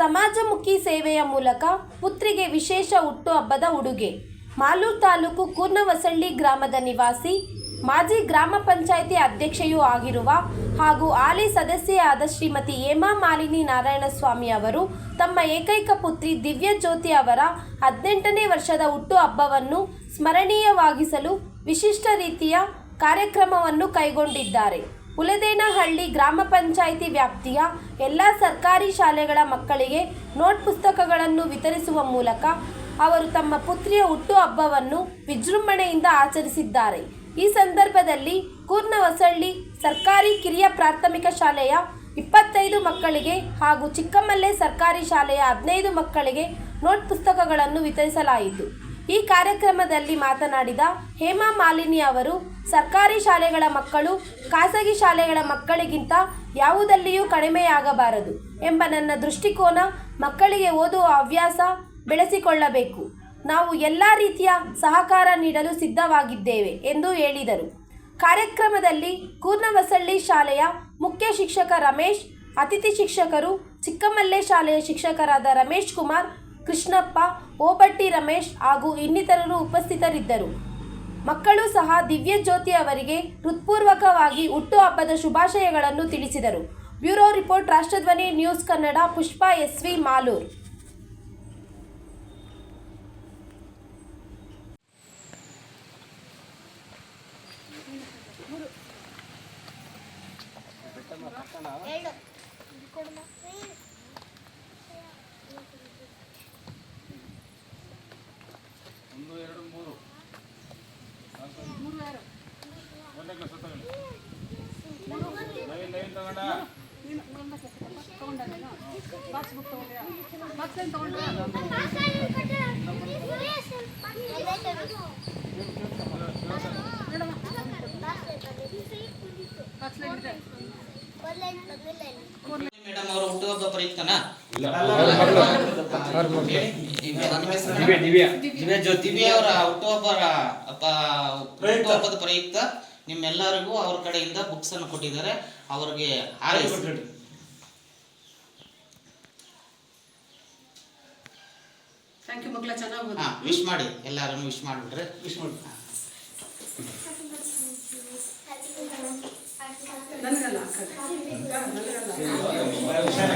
ಸಮಾಜಮುಖಿ ಸೇವೆಯ ಮೂಲಕ ಪುತ್ರಿಗೆ ವಿಶೇಷ ಹುಟ್ಟುಹಬ್ಬದ ಉಡುಗೆ. ಮಾಲೂರು ತಾಲೂಕು ಕೂರ್ನವಸಳ್ಳಿ ಗ್ರಾಮದ ನಿವಾಸಿ, ಮಾಜಿ ಗ್ರಾಮ ಪಂಚಾಯಿತಿ ಅಧ್ಯಕ್ಷೆಯೂ ಆಗಿರುವ ಹಾಗೂ ಹಾಲಿ ಸದಸ್ಯೆಯಾದ ಶ್ರೀಮತಿ ಹೇಮಾ ಮಾಲಿನಿ ನಾರಾಯಣಸ್ವಾಮಿ ಅವರು ತಮ್ಮ ಏಕೈಕ ಪುತ್ರಿ ದಿವ್ಯ ಜ್ಯೋತಿ ಅವರ ಹದಿನೆಂಟನೇ ವರ್ಷದ ಹುಟ್ಟುಹಬ್ಬವನ್ನು ಸ್ಮರಣೀಯವಾಗಿಸಲು ವಿಶಿಷ್ಟ ರೀತಿಯ ಕಾರ್ಯಕ್ರಮವನ್ನು ಕೈಗೊಂಡಿದ್ದಾರೆ. ಹುಲದೇನಹಳ್ಳಿ ಗ್ರಾಮ ಪಂಚಾಯಿತಿ ವ್ಯಾಪ್ತಿಯ ಎಲ್ಲ ಸರ್ಕಾರಿ ಶಾಲೆಗಳ ಮಕ್ಕಳಿಗೆ ನೋಟ್ ಪುಸ್ತಕಗಳನ್ನು ವಿತರಿಸುವ ಮೂಲಕ ಅವರು ತಮ್ಮ ಪುತ್ರಿಯ ಹುಟ್ಟುಹಬ್ಬವನ್ನು ವಿಜೃಂಭಣೆಯಿಂದ ಆಚರಿಸಿದ್ದಾರೆ. ಈ ಸಂದರ್ಭದಲ್ಲಿ ಕೂರ್ನವಸಳ್ಳಿ ಸರ್ಕಾರಿ ಕಿರಿಯ ಪ್ರಾಥಮಿಕ ಶಾಲೆಯ ಇಪ್ಪತ್ತೈದು ಮಕ್ಕಳಿಗೆ ಹಾಗೂ ಚಿಕ್ಕಮಲ್ಲೆ ಸರ್ಕಾರಿ ಶಾಲೆಯ ಹದಿನೈದು ಮಕ್ಕಳಿಗೆ ನೋಟ್ ಪುಸ್ತಕಗಳನ್ನು ವಿತರಿಸಲಾಯಿತು. ಈ ಕಾರ್ಯಕ್ರಮದಲ್ಲಿ ಮಾತನಾಡಿದ ಹೇಮಾ ಮಾಲಿನಿ ಅವರು, ಸರ್ಕಾರಿ ಶಾಲೆಗಳ ಮಕ್ಕಳು ಖಾಸಗಿ ಶಾಲೆಗಳ ಮಕ್ಕಳಿಗಿಂತ ಯಾವುದಲ್ಲಿಯೂ ಕಡಿಮೆಯಾಗಬಾರದು ಎಂಬ ನನ್ನ ದೃಷ್ಟಿಕೋನ ಮಕ್ಕಳಿಗೆ ಓದುವ ಹವ್ಯಾಸ ಬೆಳೆಸಿಕೊಳ್ಳಬೇಕು. ನಾವು ಎಲ್ಲ ರೀತಿಯ ಸಹಕಾರ ನೀಡಲು ಸಿದ್ಧವಾಗಿದ್ದೇವೆ ಎಂದು ಹೇಳಿದರು. ಕಾರ್ಯಕ್ರಮದಲ್ಲಿ ಕೂರ್ನವಸಳ್ಳಿ ಶಾಲೆಯ ಮುಖ್ಯ ಶಿಕ್ಷಕ ರಮೇಶ್, ಅತಿಥಿ ಶಿಕ್ಷಕರು ಚಿಕ್ಕಮಲ್ಲೆ ಶಾಲೆಯ ಶಿಕ್ಷಕರಾದ ರಮೇಶ್ ಕುಮಾರ್ ಕೃಷ್ಣಪ್ಪ, ಓಬಟ್ಟಿ ರಮೇಶ್ ಹಾಗೂ ಇನ್ನಿತರರು ಉಪಸ್ಥಿತರಿದ್ದರು. ಮಕ್ಕಳು ಸಹ ದಿವ್ಯಜ್ಯೋತಿ ಅವರಿಗೆ ಹೃತ್ಪೂರ್ವಕವಾಗಿ ಹುಟ್ಟುಹಬ್ಬದ ಶುಭಾಶಯಗಳನ್ನು ತಿಳಿಸಿದರು. Bureau report, Rashtradhwani news Kannada, Pushpa, SV Malur. ಒಂದು ಮೇಡಮ್ ಅವರು ಹುಟ್ಟುಹಬ್ಬ ಪ್ರಯುಕ್ತನ ದಿವ್ಯ ಅವರ ಹುಟ್ಟುಹಬ್ಬರ ಅಪ್ಪ- ಹುಟ್ಟುಹಬ್ಬದ ಪ್ರಯುಕ್ತ ನಿಮ್ಮೆಲ್ಲರಿಗೂ ಅವ್ರ ಕಡೆಯಿಂದ ಬುಕ್ಸ್ ಅನ್ನು ಕೊಟ್ಟಿದ್ದಾರೆ. ಅವ್ರಿಗೆ ಹಾರೈಸಿ. ಥ್ಯಾಂಕ್ ಯು ಮಕ್ಕಳ ಚೆನ್ನಾಗಿ ಹಾ ವಿಶ್ ಮಾಡಿ. ಎಲ್ಲಾರನ್ನು ವಿಶ್ ಮಾಡ್ಬಿಟ್ರೆ. ವಿಶ್ ಮಾಡಿ. ನನಗಲ್ಲ ನನಗಲ್ಲ.